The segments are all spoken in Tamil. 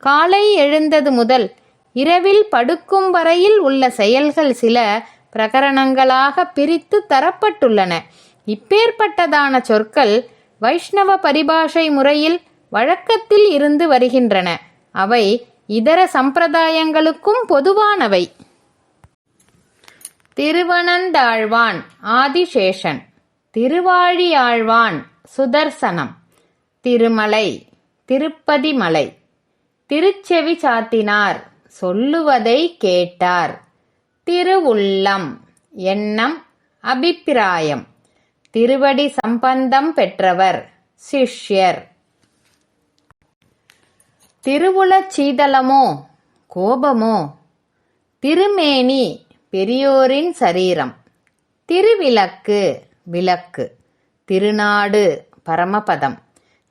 காலை எழுந்தது முதல் இரவில் படுக்கும் வரையில் உள்ள செயல்கள் சில பிரகரணங்களாக பிரித்து தரப்பட்டுள்ளன. இப்பேற்பட்டதான சொற்கள் வைஷ்ணவ பரிபாஷை முறையில் வழக்கத்தில் இருந்து வருகின்றன. அவை இதர சம்பிரதாயங்களுக்கும் பொதுவானவை. திருவனந்தாழ்வான் ஆதிசேஷன். திருவாழியாழ்வான் சுதர்சனம். திருமலை திருப்பதிமலை. திருச்செவி சாத்தினார் சொல்லுவதை கேட்டார். திருவுள்ளம் எண்ணம் அபிப்பிராயம். திருவடி சம்பந்தம் பெற்றவர் சிஷ்யர். திருவுளச் சீதளமோ கோபமோ? திருமேனி பெரியோரின் சரீரம். திருவிளக்கு விளக்கு. திருநாடு பரமபதம்.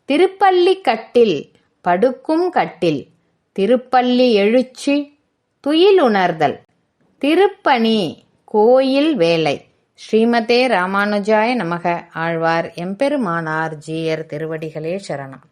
திருப்பள்ளி கட்டில் படுக்கும் கட்டில். திருப்பள்ளி எழுச்சி துயிலுணர்தல். திருப்பணி கோயில் வேலை. ஸ்ரீமதே ராமானுஜாய நமக. ஆழ்வார் எம்பெருமானார் ஜீயர் திருவடிகளே சரணம்.